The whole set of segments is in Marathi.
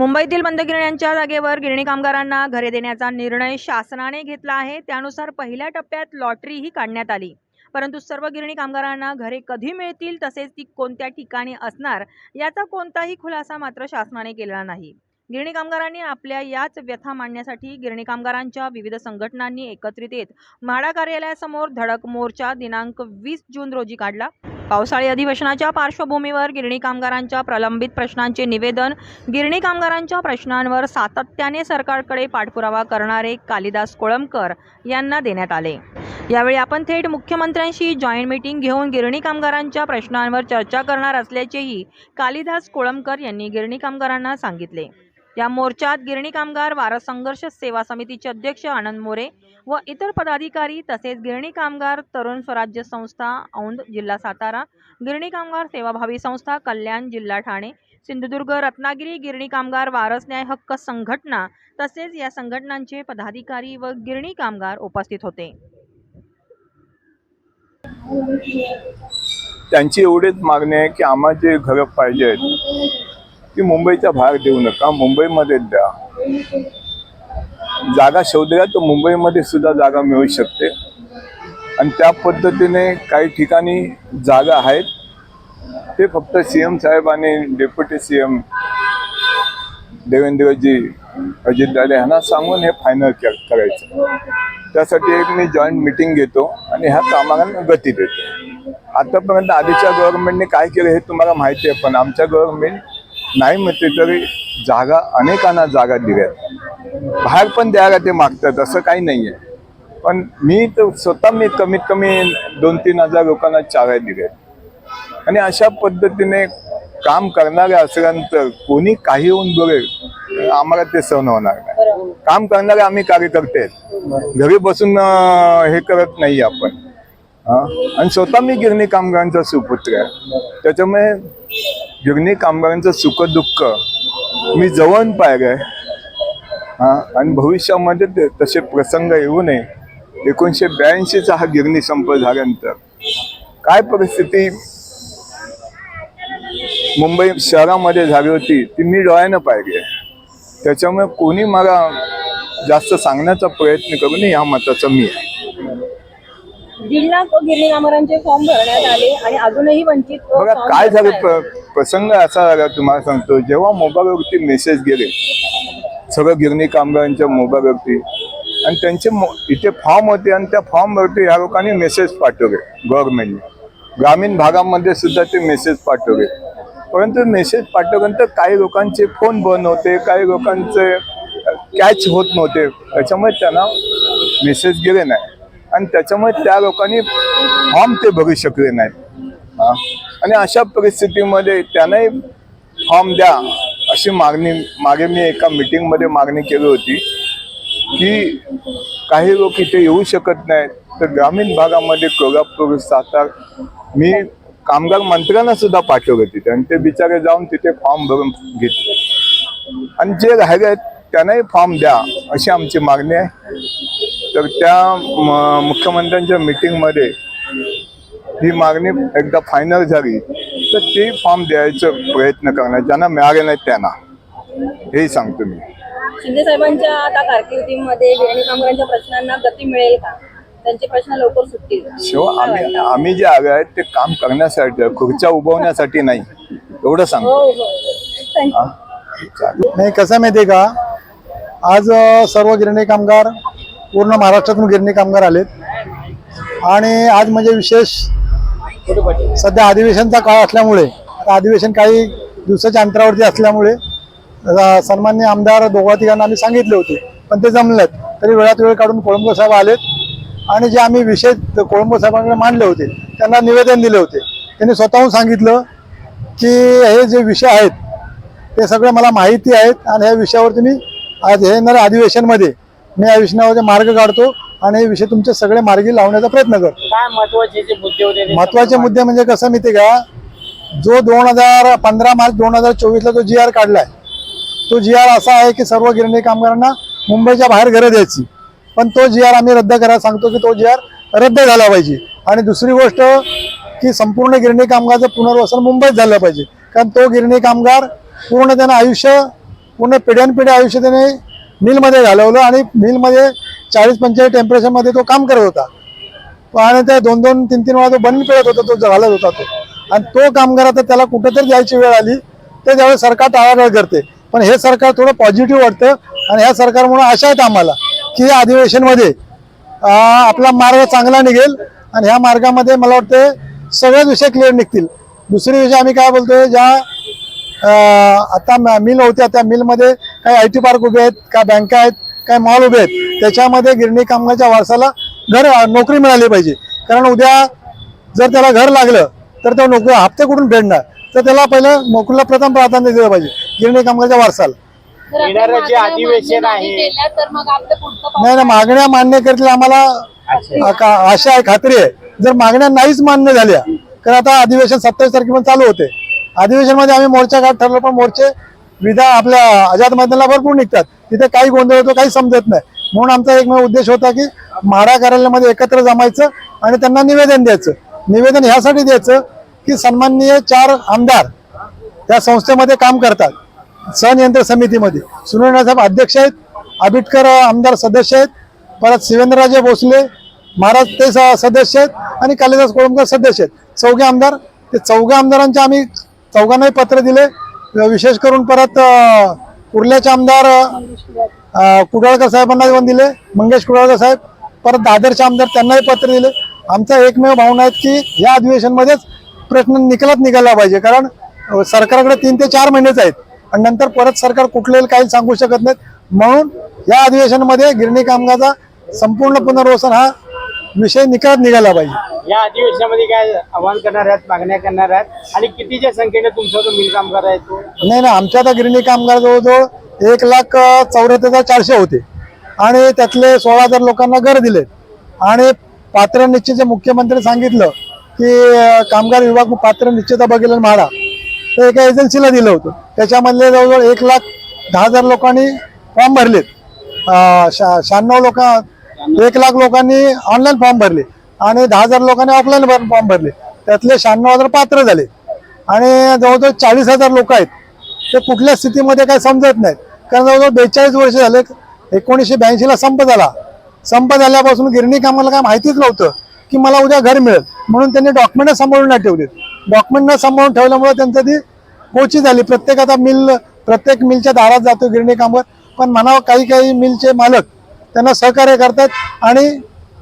मुंबईतील बंद गिरण्यांच्या जागेवर गिरणी कामगारांना घरे देण्याचा निर्णय शासनाने घेतला आहे. त्यानुसार पहिल्या टप्प्यात लॉटरीही काढण्यात आली. परंतु सर्व गिरणी कामगारांना घरे कधी मिळतील तसेच ती कोणत्या ठिकाणी असणार याचा कोणताही खुलासा मात्र शासनाने केलेला नाही. गिरणी कामगारांनी आपल्या याच व्यथा मांडण्यासाठी गिरणी कामगारांच्या विविध संघटनांनी एकत्रित येत म्हाडा कार्यालयासमोर धडक मोर्चा दिनांक वीस जून रोजी काढला. पावसाळी अधिवेशनाच्या पार्श्वभूमीवर गिरणी कामगारांच्या प्रलंबित प्रश्नांचे निवेदन गिरणी कामगारांच्या प्रश्नांवर सातत्याने सरकारकडे पाठपुरावा करणारे कालिदास कोळंबकर यांना देण्यात आले. यावेळी आपण थेट मुख्यमंत्र्यांशी जॉईंट मीटिंग घेऊन गिरणी कामगारांच्या प्रश्नांवर चर्चा करणार असल्याचेही कालिदास कोळंबकर यांनी गिरणी कामगारांना सांगितले. या मोर्चात गिरणी कामगार वारस संघर्ष सेवा समितीचे अध्यक्ष आनंद मोरे व इतर पदाधिकारी तसेच गिरणी कामगार तरुण स्वराज्य संस्था औंध जिल्हा सातारा गिरणी कामगार सेवाभावी संस्था कल्याण जिल्हा ठाणे सिंधुदुर्ग रत्नागिरी गिरणी कामगार वारस न्याय हक्क संघटना तसेच या संघटनांचे पदाधिकारी व गिरणी कामगार उपस्थित होते. त्यांची एवढीच मागणी आहे की आम्हाला जे घरं पाहिजे की मुंबईचा मुंबईच्या बाहेर देऊ नका मुंबईमध्येच द्या. जागा शोधल्या तर मुंबईमध्ये सुद्धा जागा मिळू शकते. आणि त्या पद्धतीने काही ठिकाणी जागा आहेत. ते फक्त सी एम साहेब आणि deputy C M Devendraji Ajitdada ह्यांना सांगून हे फायनल करायचं. त्यासाठी एक मी जॉईंट मिटिंग घेतो आणि ह्या कामाला गती देतो. आतापर्यंत आधीच्या गव्हर्नमेंटने काय केलं हे तुम्हाला माहिती आहे पण आमच्या गव्हर्नमेंट नाही म्हटले तरी जागा अनेकांना जागा दिल्यात बाहेर पण द्यायला ते मागतात असं काही नाही आहे पण मी तर स्वतः मी कमीत कमी दोन तीन हजार लोकांना चाव्या दिल्यात आणि अशा पद्धतीने काम करणाऱ्या असल्यानंतर कोणी काही होऊन बघेल आम्हाला ते सहन होणार नाही. काम करणारे आम्ही कार्यकर्ते आहेत. घरी बसून हे करत नाही आपण. आणि स्वतः मी गिरणी कामगारांचा सुपुत्र आहे. त्याच्यामुळे गिरणी कामगारांचं सुख दुःख मी पाहिलं पाहिलंय. हा आणि भविष्यामध्ये ते तसे प्रसंग येऊ नये. एकोणीसशे ब्याऐंशीचा हा गिरणी संप झाल्यानंतर काय परिस्थिती मुंबई शहरामध्ये झाली होती ती मी डोळ्यानं पाहिली त्याच्यामुळे कोणी मला जास्त सांगण्याचा प्रयत्न करू नये या मताचा मी आहे. दीड लाख गिरणी कामगारांचे फॉर्म भरण्यात आले आणि अजूनही वंचित बघा काय झालं? प्र- प्रसंग असा झाला तुम्हाला सांगतो. जेव्हा मोबाईलवरती मेसेज गेले सगळं गिरणी कामगारांच्या मोबाईलवरती आणि त्यांचे मो- इथे फॉर्म होते आणि त्या फॉर्मवरती ह्या लोकांनी मेसेज पाठवले गव्हर्नमेंटने ग्रामीण भागामध्ये सुद्धा ते मेसेज पाठवले. परंतु मेसेज पाठवल्यानंतर काही लोकांचे फोन बंद होते काही लोकांचे कॅच होत नव्हते. त्याच्यामुळे त्यांना मेसेज गेले नाही. आणि त्याच्यामुळे त्या लोकांनी फॉर्म ते भरू शकले नाहीत. आणि अशा परिस्थितीमध्ये त्यांनाही फॉर्म द्या अशी मागणी मागे मी एका मीटिंगमध्ये मागणी केली होती की काही लोक इथे येऊ शकत नाहीत. तर ग्रामीण भागामध्ये कोल्हापूर सातार मी कामगार मंत्र्यांना सुद्धा पाठवलं तिथे आणि ते बिचारे जाऊन तिथे फॉर्म भरून घेतले. आणि जे राहिले आहेत त्यांनाही फॉर्म द्या अशी आमची मागणी आहे. तर त्या म- मुख्यमंत्र्यांच्या मीटिंगमध्ये ही मागणी एकदा फायनल झाली तर ते फॉर्म द्यायचा प्रयत्न करणार. ज्यांना मिळाले नाहीत त्यांना. हेही सांगतो मी. शिंदे साहेबांच्या आता कारकिर्दीमध्ये गिरणी कामगारांच्या प्रश्नांना गती मिळेल का? त्यांचे प्रश्न लवकर सुटतील. आम्ही? आम्ही जे आले आहेत ते काम करण्यासाठी खुर्च्या उभवण्यासाठी नाही. एवढं हो सांगतो. हो हो. हा? चालेल. नाही कसं आहे माहिती आहे का? आज सर्व गिरणी कामगार पूर्ण महाराष्ट्रातून गिरणी कामगार आलेत. आणि आज म्हणजे विशेष सध्या अधिवेशनचा काळ असल्यामुळे आता अधिवेशन काही दिवसाच्या अंतरावरती असल्यामुळे सन्मान्य आमदार दोघा तिघांना आम्ही सांगितले होते पण ते जमलेत. तरी वेळात वेळ काढून कोळंबो साहेब आलेत. आणि जे आम्ही विषय कोळंबो साहेबांकडे मांडले होते त्यांना निवेदन दिले होते. त्यांनी स्वतःहून सांगितलं की हे जे विषय आहेत ते सगळं मला माहिती आहेत. आणि ह्या विषयावरती मी आज हे येणाऱ्या अधिवेशनमध्ये मी या विषयावरती मार्ग काढतो आणि हे विषय तुमचे सगळे मार्गी लावण्याचा प्रयत्न करतो. काय महत्त्वाचे जे मुद्दे होते ते महत्त्वाचे मुद्दे म्हणजे कसं माहिती का? जो दोन हजार पंधरा मार्च दोन हजार चोवीसला जो जी आर काढलाय तो जी आर असा आहे की सर्व गिरणी कामगारांना मुंबईच्या बाहेर घरं द्यायची. पण तो जी आर आम्ही रद्द करायला सांगतो की तो जी आर रद्द झाला पाहिजे. आणि दुसरी गोष्ट की संपूर्ण गिरणी कामगारचं पुनर्वसन मुंबईत झालं पाहिजे. कारण तो गिरणी कामगार पूर्ण त्यानं आयुष्य पूर्ण पिढ्यानपिढ्या आयुष्य त्याने मिलमध्ये घालवलं आणि मिलमध्ये चाळीस पंचेचाळीस टेम्परेचरमध्ये तो काम करत होता. आणि त्या दोन दोन तीन तीन वेळा तो बंद पिळत होता तो घालत होता तो. आणि तो कामगार आता त्याला कुठंतरी जायची वेळ आली. तर त्यावेळेस सरकार टाळाटाळ करते. पण हे सरकार थोडं पॉझिटिव्ह वाटतं आणि ह्या सरकारमुळे आशा आहेत आम्हाला की या अधिवेशनमध्ये आपला मार्ग चांगला निघेल आणि ह्या मार्गामध्ये मला वाटतं सगळेच विषय क्लिअर निघतील. दुसरी विषय आम्ही काय बोलतोय ज्या आता मिल होत्या त्या मिलमध्ये काही आय टी पार्क उभे आहेत काय बँका आहेत काय मॉल उभे आहेत त्याच्यामध्ये गिरणी कामगारच्या वारसाला घर नोकरी मिळाली पाहिजे. कारण उद्या जर त्याला घर लागलं तर तो नोकरी हप्ते कुठून फेडणार? तर त्याला पहिलं नोकरीला प्रथम प्राधान्य दिलं पाहिजे गिरणी कामगारच्या वारसाला. अधिवेशन नाही आहे- ना मागण्या मान्य करतील आम्हाला आशा आहे खात्री आहे. जर मागण्या नाहीच मान्य झाल्या तर आता अधिवेशन सत्तावीस तारखेपर्यंत चालू होते. अधिवेशनमध्ये आम्ही मोर्चा काढ ठरलो पण मोर्चे विधा आपल्या आझाद मैदानाला भरपूर निघतात. तिथे काही गोंधळ होतो काही समजत नाही. म्हणून आमचा एकमेव उद्देश होता की म्हाडा कार्यालयामध्ये एकत्र जमायचं आणि त्यांना निवेदन द्यायचं. निवेदन ह्यासाठी द्यायचं की सन्माननीय चार आमदार त्या संस्थेमध्ये काम करतात. संयंत्र समितीमध्ये. सुनील साहेब अध्यक्ष आहेत आबिटकर आमदार सदस्य आहेत परत शिवेंद्रराजे भोसले महाराज ते स- सदस्य आहेत आणि कालिदास कोळंबकर सदस्य आहेत. चौघे आमदार. ते चौघे आमदारांचे आम्ही चौघांनाही पत्र दिले. विशेष करून परत कुर्ल्याचे आमदार कुडाळकर साहेबांना पण दिले मंगेश कुडाळकर साहेब परत दादरचे आमदार त्यांनाही पत्र दिले. आमचा एकमेव भावना आहेत की या अधिवेशनमध्येच प्रश्न निकालात निघाला पाहिजे कारण सरकारकडे तीन ते चार महिनेच आहेत आणि नंतर परत सरकार कुठलेही काही सांगू शकत नाहीत. म्हणून या अधिवेशनमध्ये गिरणी कामगारचा संपूर्ण पुनर्वसन हा विषय निकालात निघाला पाहिजे. या अधिवेशनामध्ये काय आव्हान करणार आहात मागण्या करणार आहात? आणि कितीच्या संख्येने तुमचा जो मिल कामगार आहेत? नाही ना आमच्या आता गिरणी कामगार जवळजवळ एक लाख चौऱ्याहत्तर हजार चारशे होते. आणि त्यातले सोळा हजार लोकांना घर दिले आणि पात्र निश्चितचे मुख्यमंत्री सांगितलं की कामगार विभाग पात्र निश्चित बघेल म्हाडा ते एका एजन्सीला दिलं होतं. त्याच्यामधले जवळजवळ एक लाख दहा हजार लोकांनी फॉर्म भरलेत. शहाण्णव लोक एक लाख लोकांनी ऑनलाईन फॉर्म भरले. आणि दहा हजार लोकांनी ऑफलाईन फॉर्म भरले. त्यातले शहाण्णव हजार पात्र झाले. आणि जवळजवळ चाळीस हजार लोक आहेत. ते कुठल्या स्थितीमध्ये काही समजत नाहीत. कारण जवळजवळ बेचाळीस वर्ष झाले एकोणीसशे ब्याऐंशीला संप झाला. संप झाल्यापासून गिरणी कामाला काय माहितीच नव्हतं की मला उद्या घर मिळेल. म्हणून त्यांनी डॉक्युमेंट सांभाळून नाही ठेवले डॉक्युमेंट न सांभाळून ठेवल्यामुळे त्यांचं ती कोची झाली. प्रत्येक आता मिल प्रत्येक मिलच्या दारात जातो गिरणी कामवर पण म्हणावं काही काही मिलचे मालक त्यांना सहकार्य करतात आणि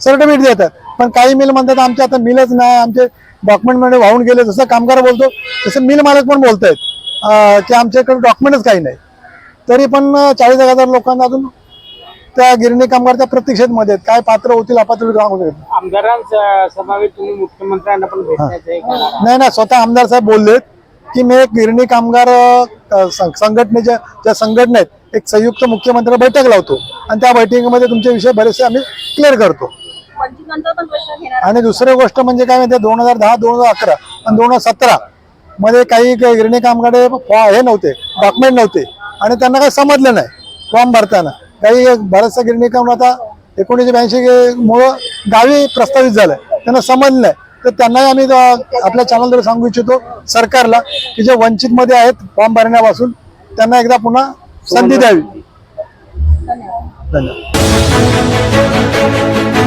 सर्टिफिकेट देतात. पण काही मिल म्हणतात आमचे आता मिलच नाही आमचे डॉक्युमेंटमध्ये वाहून गेले जसं कामगार बोलतो तसं मिल मालक पण बोलतायत अं, की आमच्याकडे डॉक्युमेंटच काही नाही. तरी पण चाळीस हजार लोकांना अजून त्या गिरणी कामगारच्या प्रतीक्षेमध्ये आहेत. काय पात्र होतील अपात्र नाही. मुख्यमंत्र्यांना पण? नाही ना स्वतः आमदार साहेब बोललेत की मी एक गिरणी कामगार संघटनेच्या ज्या संघटना आहेत एक संयुक्त मुख्यमंत्री बैठक लावतो. आणि त्या बैठकीमध्ये तुमचे विषय बरेचसे आम्ही क्लिअर करतो. आणि दुसरी गोष्ट म्हणजे काय माहिती दोन हजार दहा दोन हजार अकरा आणि दोन हजार सतरा मध्ये काही गिरणी कामगार हे नव्हते डॉक्युमेंट नव्हते. आणि त्यांना काही समजलं नाही फॉर्म भरताना. काही बऱ्याचशा गिरणी काम आता एकोणीसशे ब्याऐंशी मुळे गावी प्रस्तावित झालंय. त्यांना समजलं नाही. तर त्यांनाही आम्ही आपल्या चॅनलद्वारे सांगू इच्छितो सरकारला की जे वंचित मध्ये आहेत फॉर्म भरण्यापासून त्यांना एकदा पुन्हा संधी द्यावी. धन्यवाद.